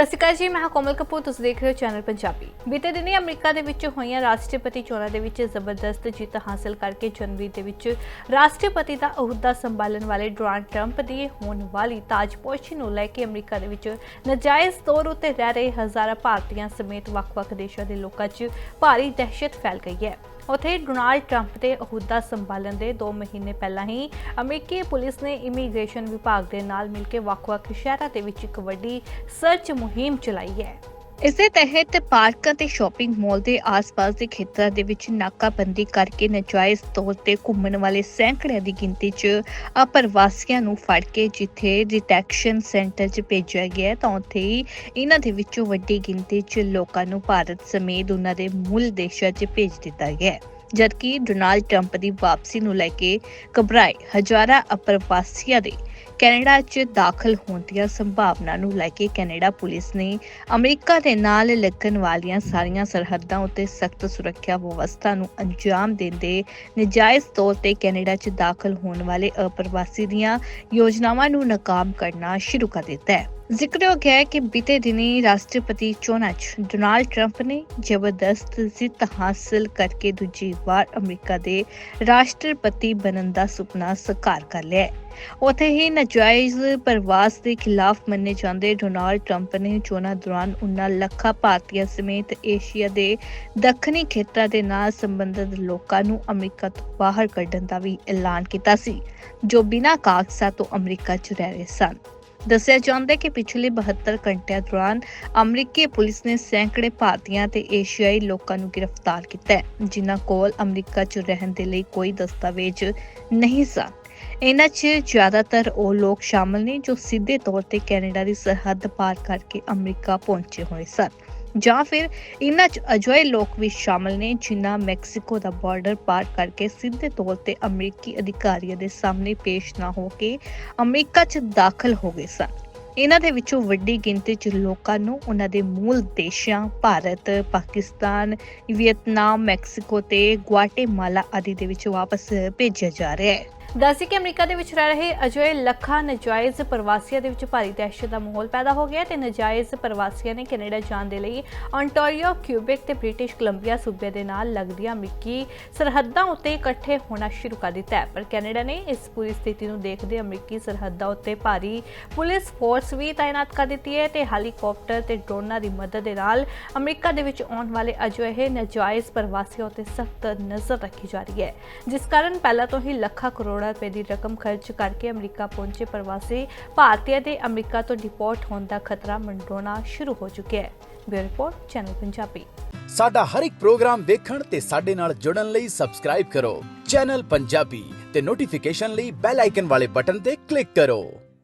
ਸਤਿ ਸ਼੍ਰੀ ਅਕਾਲ ਜੀ, ਮੈਂ ਹਾਂ ਕੋਮਲ ਕਪੂਰ, ਤੁਸੀਂ ਦੇਖ ਰਹੇ ਹੋ ਚੈਨਲ ਪੰਜਾਬੀ। ਬੀਤੇ ਦਿਨੀ ਅਮਰੀਕਾ ਦੇ ਵਿੱਚ ਹੋਈਆਂ ਰਾਸ਼ਟਰਪਤੀ ਚੋਣਾਂ ਦੇ ਵਿੱਚ ਜ਼ਬਰਦਸਤ ਜਿੱਤ ਹਾਸਲ ਕਰਕੇ ਜਨਵਰੀ ਦੇ ਵਿੱਚ ਰਾਸ਼ਟਰਪਤੀ ਦਾ ਅਹੁਦਾ ਸੰਭਾਲਣ ਵਾਲੇ ਡੋਨਾਲਡ ਟਰੰਪ ਦੀ ਹੋਣ ਵਾਲੀ ਤਾਜਪੋਸ਼ੀ ਨੂੰ ਲੈ ਕੇ ਅਮਰੀਕਾ ਦੇ ਵਿੱਚ ਨਜਾਇਜ਼ ਤੌਰ ਉੱਤੇ ਰਹਿ ਰਹੇ ਹਜ਼ਾਰਾਂ ਭਾਰਤੀਆਂ ਸਮੇਤ ਵੱਖ-ਵੱਖ ਦੇਸ਼ਾਂ ਦੇ ਲੋਕਾਂ 'ਚ ਭਾਰੀ ਦਹਿਸ਼ਤ ਫੈਲ ਗਈ ਹੈ। ਉੱਥੇ ਡੋਨਾਲਡ ਟਰੰਪ ਦੇ ਅਹੁਦਾ ਸੰਭਾਲਣ ਦੇ 2 ਮਹੀਨੇ ਪਹਿਲਾਂ ਹੀ ਅਮਰੀਕੀ ਪੁਲਿਸ ਨੇ ਇਮੀਗ੍ਰੇਸ਼ਨ ਵਿਭਾਗ ਦੇ ਨਾਲ ਮਿਲ ਕੇ ਵੱਖ-ਵੱਖ ਸ਼ਹਿਰਾਂ ਦੇ ਵਿੱਚ ਇੱਕ ਵੱਡੀ ਸਰਚ ਮੁਹਿੰਮ ਚਲਾਈ ਹੈ। ਇਸ ਦੇ ਤਹਿਤ ਪਾਰਕਾਂ ਤੇ ਸ਼ਾਪਿੰਗ ਮਾਲ ਦੇ ਆਸ-ਪਾਸ ਦੇ ਖੇਤਰਾਂ ਦੇ ਵਿੱਚ ਨਾਕਾਬੰਦੀ ਕਰਕੇ ਨਜਾਇਜ਼ ਤੌਰ ਤੇ ਘੁੰਮਣ ਵਾਲੇ ਸੈਂਕੜਿਆਂ ਦੀ ਗਿਣਤੀ 'ਚ ਅਪਰਵਾਸੀਆਂ ਨੂੰ ਫੜ ਕੇ ਜਿੱਥੇ ਡਿਟੈਕਸ਼ਨ ਸੈਂਟਰ 'ਚ ਭੇਜਿਆ ਗਿਆ ਤਾਂ ਉੱਥੇ ਹੀ ਇਹਨਾਂ ਦੇ ਵਿੱਚੋਂ ਵੱਡੀ ਗਿਣਤੀ 'ਚ ਲੋਕਾਂ ਨੂੰ ਭਾਰਤ ਸਮੇਤ ਉਹਨਾਂ ਦੇ ਮੂਲ ਦੇਸ਼ਾਂ 'ਚ ਭੇਜ ਦਿੱਤਾ ਗਿਆ ਹੈ। ਜਦਕਿ ਡੋਨਾਲਡ ਟਰੰਪ ਦੀ ਵਾਪਸੀ ਨੂੰ ਲੈ ਕੇ ਘਬਰਾਏ ਹਜ਼ਾਰਾਂ ਅਪਰਵਾਸੀਆਂ ਦੇ ਕੈਨੇਡਾ 'ਚ ਦਾਖਲ ਹੋਣ ਦੀਆਂ ਸੰਭਾਵਨਾ ਨੂੰ ਲੈ ਕੇ ਕੈਨੇਡਾ ਪੁਲਿਸ ਨੇ ਅਮਰੀਕਾ ਦੇ ਨਾਲ ਲੱਗਣ ਵਾਲੀਆਂ ਸਾਰੀਆਂ ਸਰਹੱਦਾਂ ਉੱਤੇ ਸਖਤ ਸੁਰੱਖਿਆ ਵਿਵਸਥਾ ਨੂੰ ਅੰਜਾਮ ਦਿੰਦੇ ਨਜਾਇਜ਼ ਤੌਰ ਤੇ ਕੈਨੇਡਾ 'ਚ ਦਾਖਲ ਹੋਣ ਵਾਲੇ ਅਪਰਵਾਸੀ ਦੀਆਂ ਯੋਜਨਾਵਾਂ ਨੂੰ ਨਾਕਾਮ ਕਰਨਾ ਸ਼ੁਰੂ ਕਰ ਦਿੱਤਾ ਹੈ। ਜ਼ਿਕਰਯੋਗ ਹੈ ਕਿ ਬੀਤੇ ਦਿਨੀ ਰਾਸ਼ਟਰਪਤੀ ਚੋਣਾਂ 'ਚ ਡੋਨਾਲਡ ਟਰੰਪ ਨੇ ਜ਼ਬਰਦਸਤ ਜਿੱਤ ਹਾਸਲ ਕਰਕੇ ਦੂਜੀ ਵਾਰ ਅਮਰੀਕਾ ਦੇ ਰਾਸ਼ਟਰਪਤੀ ਬਣਨ ਦਾ ਸੁਪਨਾ ਸਾਕਾਰ ਕਰ ਲਿਆ ਹੈ। ਉੱਥੇ ਹੀ ਨਜਾਇਜ਼ ਪ੍ਰਵਾਸ ਦੇ ਖਿਲਾਫ ਮੰਨੇ ਜਾਂਦੇ ਡੋਨਾਲਡ ਟਰੰਪ ਨੇ ਚੋਣਾਂ ਦੌਰਾਨ ਉਨ੍ਹਾਂ ਲੱਖਾਂ ਭਾਰਤੀਆਂ ਸਮੇਤ ਏਸ਼ੀਆ ਦੇ ਦੱਖਣੀ ਖੇਤਰਾਂ ਦੇ ਨਾਲ ਸੰਬੰਧਿਤ ਲੋਕਾਂ ਨੂੰ ਅਮਰੀਕਾ ਤੋਂ ਬਾਹਰ ਕੱਢਣ ਦਾ ਵੀ ਐਲਾਨ ਕੀਤਾ ਸੀ, ਜੋ ਬਿਨਾਂ ਕਾਗਜ਼ਾਂ ਤੋਂ ਅਮਰੀਕਾ 'ਚ ਰਹਿ ਰਹੇ ਸਨ। ਦੱਸਿਆ ਜਾਂਦਾ ਹੈ ਕਿ ਪਿਛਲੇ 72 ਘੰਟਿਆਂ ਦੌਰਾਨ ਅਮਰੀਕੀ ਪੁਲਿਸ ਨੇ ਸੈਂਕੜੇ ਭਾਰਤੀਆਂ ਤੇ ਏਸ਼ੀਆਈ ਲੋਕਾਂ ਨੂੰ ਗ੍ਰਿਫਤਾਰ ਕੀਤਾ ਹੈ, ਜਿਨ੍ਹਾਂ ਕੋਲ ਅਮਰੀਕਾ 'ਚ ਰਹਿਣ ਦੇ ਲਈ ਕੋਈ ਦਸਤਾਵੇਜ਼ ਨਹੀਂ ਸਨ। ਇਹਨਾਂ 'ਚ ਜ਼ਿਆਦਾਤਰ ਉਹ ਲੋਕ ਸ਼ਾਮਲ ਨੇ ਜੋ ਸਿੱਧੇ ਤੌਰ ਤੇ ਕੈਨੇਡਾ ਦੀ ਸਰਹੱਦ ਪਾਰ ਕਰਕੇ ਅਮਰੀਕਾ ਪਹੁੰਚੇ ਹੋਏ ਸਨ। ਜਾਂ ਫਿਰ ਇਹਨਾਂ 'ਚ ਅਜਿਹੇ ਲੋਕ ਵੀ ਸ਼ਾਮਲ ਨੇ ਜਿਨ੍ਹਾਂ ਮੈਕਸੀਕੋ ਦਾ ਬਾਰਡਰ ਪਾਰ ਕਰਕੇ ਸਿੱਧੇ ਤੌਰ ਤੇ ਅਮਰੀਕੀ ਅਧਿਕਾਰੀਆਂ ਦੇ ਸਾਹਮਣੇ ਪੇਸ਼ ਨਾ ਹੋ ਕੇ ਅਮਰੀਕਾ 'ਚ ਦਾਖਲ ਹੋ ਗਏ ਸਨ। ਇਹਨਾਂ ਦੇ ਵਿੱਚੋਂ ਵੱਡੀ ਗਿਣਤੀ 'ਚ ਲੋਕਾਂ ਨੂੰ ਉਹਨਾਂ ਦੇ ਮੂਲ ਦੇਸ਼ਾਂ ਭਾਰਤ, ਪਾਕਿਸਤਾਨ, ਵੀਅਤਨਾਮ, ਮੈਕਸੀਕੋ ਤੇ ਗੁਆਟੇਮਾਲਾ ਆਦਿ ਦੇ ਵਿੱਚ ਵਾਪਸ ਭੇਜਿਆ ਜਾ ਰਿਹਾ ਹੈ। ਦੱਸੀ ਕਿ ਅਮਰੀਕਾ ਦੇ ਵਿੱਚ ਰਹਿ ਰਹੇ ਅਜਿਹੇ ਲੱਖਾਂ ਨਜਾਇਜ਼ ਪ੍ਰਵਾਸੀਆਂ ਦੇ ਵਿੱਚ ਭਾਰੀ ਦਹਿਸ਼ਤ ਦਾ ਮਾਹੌਲ ਪੈਦਾ ਹੋ ਗਿਆ ਹੈ ਤੇ ਨਜਾਇਜ਼ ਪ੍ਰਵਾਸੀਆਂ ਨੇ ਕੈਨੇਡਾ ਜਾਣ ਦੇ ਲਈ ontario ਕਿਊਬਿਕ ਤੇ ਬ੍ਰਿਟਿਸ਼ ਕੋਲੰਬੀਆ ਸੂਬੇ ਦੇ ਨਾਲ ਲੱਗਦੀਆਂ ਅਮਰੀਕੀ ਸਰਹੱਦਾਂ ਉੱਤੇ ਇਕੱਠੇ ਹੋਣਾ ਸ਼ੁਰੂ ਕਰ ਦਿੱਤਾ ਹੈ। ਪਰ ਕੈਨੇਡਾ ਨੇ ਇਸ ਪੂਰੀ ਸਥਿਤੀ ਨੂੰ ਦੇਖਦੇ ਅਮਰੀਕੀ ਸਰਹੱਦਾਂ ਉੱਤੇ ਭਾਰੀ ਪੁਲਿਸ ਫੋਰਸ ਵੀ ਤਾਇਨਾਤ ਕਰ ਦਿੱਤੀ ਹੈ ਤੇ ਹੈਲੀਕਾਪਟਰ ਤੇ ਡਰੋਨਾਂ ਦੀ ਮਦਦ ਦੇ ਨਾਲ ਅਮਰੀਕਾ ਦੇ ਵਿੱਚ ਆਉਣ ਵਾਲੇ ਅਜਿਹੇ ਨਜਾਇਜ਼ ਪ੍ਰਵਾਸੀਆਂ ਉੱਤੇ ਸਖਤ ਨਜ਼ਰ ਰੱਖੀ ਜਾ ਰਹੀ ਹੈ। ਜਿਸ ਕਾਰਨ ਪਹਿਲਾਂ ਤੋਂ ਹੀ ਲੱਖਾਂ ਕਰੋੜ ਕਰੋੜਾਂ ਰੁਪਏ ਦੀ ਰਕਮ ਖਰਚ ਕਰਕੇ ਅਮਰੀਕਾ ਪਹੁੰਚੇ ਪ੍ਰਵਾਸੀ ਭਾਰਤੀਆਂ ਦੇ ਅਮਰੀਕਾ ਤੋਂ ਡਿਪੋਰਟ ਹੋਣ ਦਾ ਖਤਰਾ ਮੰਡਰਾਉਣਾ ਸ਼ੁਰੂ ਹੋ ਚੁੱਕਿਆ ਹੈ। Bureau report, channel Punjabi. ਸਾਡਾ ਹਰ ਇੱਕ ਪ੍ਰੋਗਰਾਮ ਦੇਖਣ ਤੇ ਸਾਡੇ ਨਾਲ ਜੁੜਨ ਲਈ ਸਬਸਕ੍ਰਾਈਬ ਕਰੋ। ਚੈਨਲ ਪੰਜਾਬੀ ਤੇ ਨੋਟੀਫਿਕੇਸ਼ਨ ਲਈ ਬੈਲ ਆਈਕਨ ਵਾਲੇ ਬਟਨ ਤੇ ਕਲਿੱਕ ਕਰੋ।